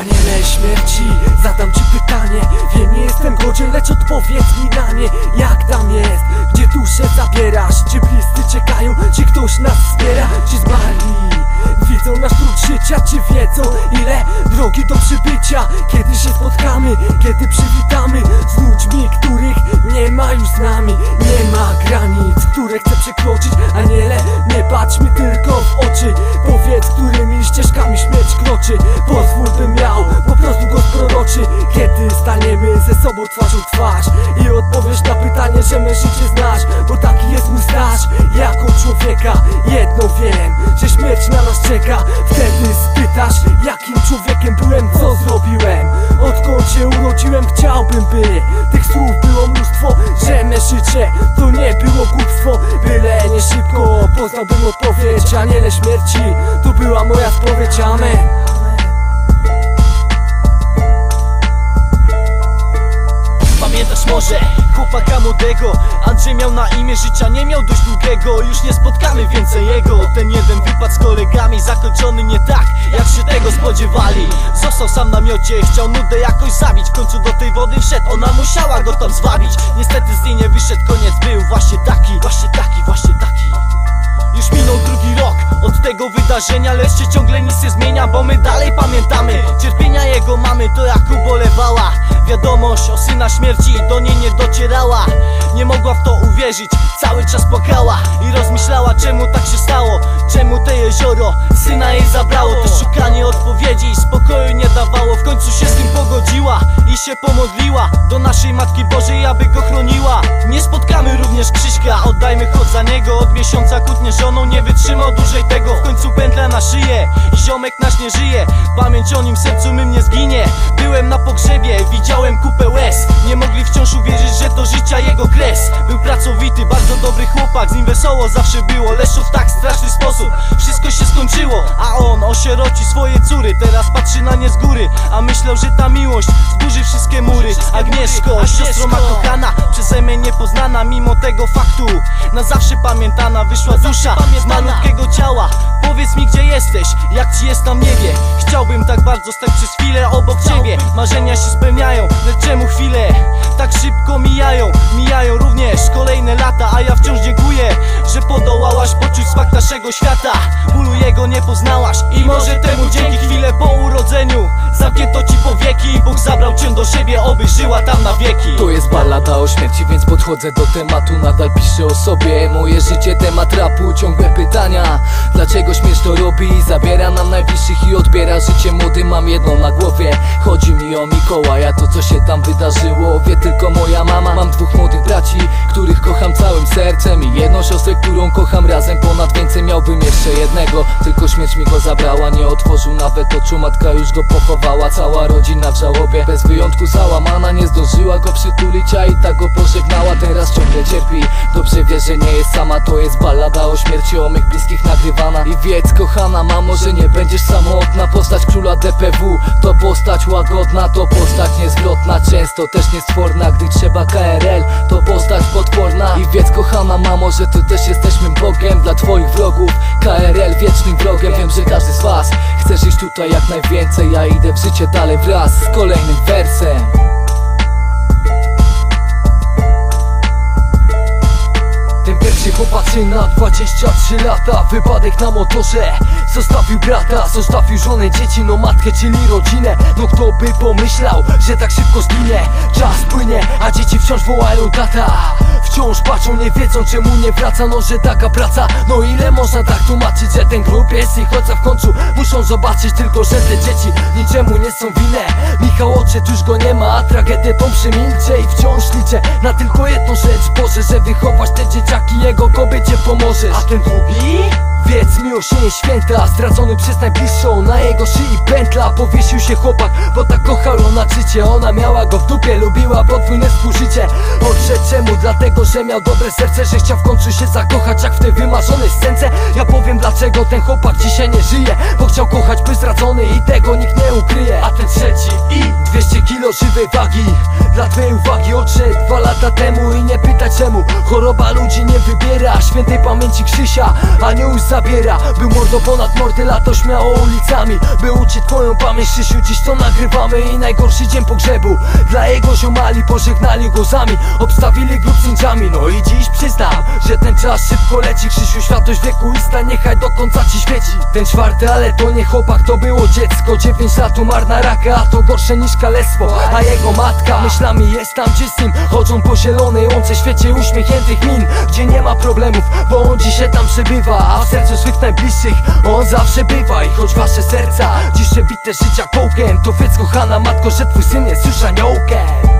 Aniele śmierci, zadam ci pytanie. Wiem, nie jestem godzien, lecz odpowiedz mi na nie. Jak tam jest, gdzie duszę zabierasz? Czy bliscy Czy wiedzą, ile drogi do przybycia. Kiedy się spotkamy, kiedy przywitamy. Z ludźmi, których nie ma już z nami. Nie ma granic, które chcę przekroczyć. Aniele, nie patrzmy tylko w oczy. Powiedz, którymi ścieżkami śmierć kroczy. Pozwól, bym miał po prostu go proroczy. Kiedy staniemy ze sobą twarzą twarz I odpowiesz na pytanie, że my życie znasz Bo taki jest mój staż. Jako człowieka jedno wiem śmierć na nas czeka. Wtedy spytasz, jakim człowiekiem byłem, co zrobiłem. Odkąd się urodziłem, chciałbym by Tych słów było mnóstwo, że me życie to nie było głupstwo. Byle nie szybko poznałbym odpowiedź Aniele śmierci, to była moja spowiedź, amen. Pamiętasz może chłopaka młodego? Andrzej miał na imię życia, nie miał dość długiego. Już nie spotkamy więcej jego. Ten jeden z kolegami zakończony nie tak Jak się tego spodziewali. Został sam na miocie, chciał nudę jakoś zabić. W końcu do tej wody wszedł, ona musiała go tam zwabić. Niestety z niej nie wyszedł, koniec. Był właśnie taki Właśnie taki, właśnie taki. Już minął drugi rok od tego wydarzenia Lecz się ciągle nic nie zmienia, bo my dalej pamiętamy. Cierpienia jego mamy, to jak ubolewała Wiadomość o syna śmierci do niej nie docierała. Nie mogła w to uwierzyć, cały czas płakała I rozmyślała czemu tak się stało Czemu te jezioro syna jej zabrało. To szukanie się pomodliła Do naszej Matki Bożej, aby go chroniła. Nie spotkamy również Krzyśka, oddajmy chod za niego. Od miesiąca kłótnie żoną nie wytrzymał dłużej tego. W końcu pętla na szyję i ziomek nasz nie żyje. Pamięć o nim w sercu mym nie zginie. Byłem na pogrzebie, widziałem kupę łez. Nie mogli wciąż uwierzyć, że to życia jego kres. Był wesoło zawsze było, lecz w tak straszny sposób. Wszystko się skończyło, a on osieroci swoje córy. Teraz patrzy na nie z góry, a myślał, że ta miłość Zburzy wszystkie Agnieszko, siostro ma kochana Przeze mnie niepoznana, mimo tego faktu. Na zawsze pamiętana wyszła dusza z malutkiego ciała. Powiedz mi gdzie jesteś, jak ci jest tam niebie? Chciałbym tak bardzo stać przez chwilę obok ciebie. Marzenia się spełniają, lecz czemu chwile tak szybko mijają? Mijają również kolejne lata, a ja wciąż dziękuję Że podołałaś poczuć smak naszego świata Jego nie poznałaś. I może temu dzięki chwilę po urodzeniu. Zamknięto ci powieki i Bóg zabrał cię do siebie, oby żyła tam na wieki. To jest ballada o śmierci, więc podchodzę do tematu. Nadal piszę o sobie, moje życie temat rapu. Ciągłe pytania, dlaczego śmierć to robi? Zabiera nam najbliższych i odbiera życie młody Mam jedno na głowie, chodzi mi o Mikołaja. To co się tam wydarzyło, wie tylko moja mama. Mam dwóch młodych braci, których kocham całym sercem. I jedną siostrę, którą kocham razem Ponad więcej. Miałbym jeszcze jednego Tylko śmierć mi go zabrała, nie otworzył nawet oczu Matka już go pochowała, cała rodzina w żałobie Bez wyjątku załamana, nie zdążyła go przytulić A i tak go pożegnała, teraz ciągle cierpi Dobrze wie, że nie jest sama, to jest ballada o śmierci O mych bliskich nagrywana I wiedz kochana mamo, że nie będziesz samotna Postać króla DPW to postać łagodna To postać niezwrotna, często też niestworna. Gdy trzeba KRL to postać potworna. I wiedz kochana mamo, że to też jesteśmy Bogiem. Dla twoich wrogów KRL wiecznym wrogiem. Wiem, że każdy z was chce żyć tutaj jak najwięcej Ja idę w życie dalej wraz z kolejnym wersem pierwszy chłopacy na 23 lata Wypadek na motorze. Zostawił brata, zostawił żonę, dzieci No matkę, czyli rodzinę. No kto by pomyślał, że tak szybko zginie Czas płynie, a dzieci wciąż wołają tata Wciąż patrzą, nie wiedzą czemu nie wraca. No że taka praca, no ile można tak tłumaczyć Że ten klub jest ich ojca w końcu? Muszą zobaczyć tylko, że te dzieci niczemu nie są winne. Michał odszedł, już go nie ma, a tragedię tą przemilczę I wciąż liczę na tylko jedną rzecz. Boże, że wychować te dzieciaki Kobiecie pomożesz. A ten drugi? Wiedz, miłość nie święta. Stracony przez najbliższą. Na jego szyi pętla Powiesił się chłopak Bo tak kochał ją na czycie Ona miała go w dupie Lubiła podwójne współżycie. Odszedł czemu? Dlatego, że miał dobre serce Że chciał w końcu się zakochać Jak w tej wymarzonej scence. Ja powiem dlaczego ten chłopak dzisiaj nie żyje Bo chciał kochać by zdradzony I tego nikt nie ukryje. A ten trzeci i 200 kilo żywej wagi Dla twojej uwagi odszedł dwa lata temu I nie pytaj czemu. Choroba ludzi nie wybiera. Świętej pamięci Krzysia Anioł zabiera. Był mordo ponad mordy Lato śmiało ulicami. By uczyć twoją pamięć Krzysiu Dziś to nagrywamy. I najgorszy dzień pogrzebu. Dla jego ziomali Pożegnali go zami Obstawili grób z No i dziś przyznam Że ten czas szybko leci. Krzysiu światłość wiekuista Niechaj do końca ci świeci. Ten czwarty ale to nie chłopak To było dziecko. Dziewięć lat umarł na raka A to gorsze niż kalectwo. A jego matka. Myślami jest tam gdzie z nim Chodzą po zielonej łące świecie uśmiechniętych min Gdzie nie ma problemów Bo on dzisiaj tam przebywa A w sercu swych najbliższych On zawsze bywa. I choć wasze serca Dziś przebite życia kołkiem To wiedz kochana matko, że twój syn jest już aniołkiem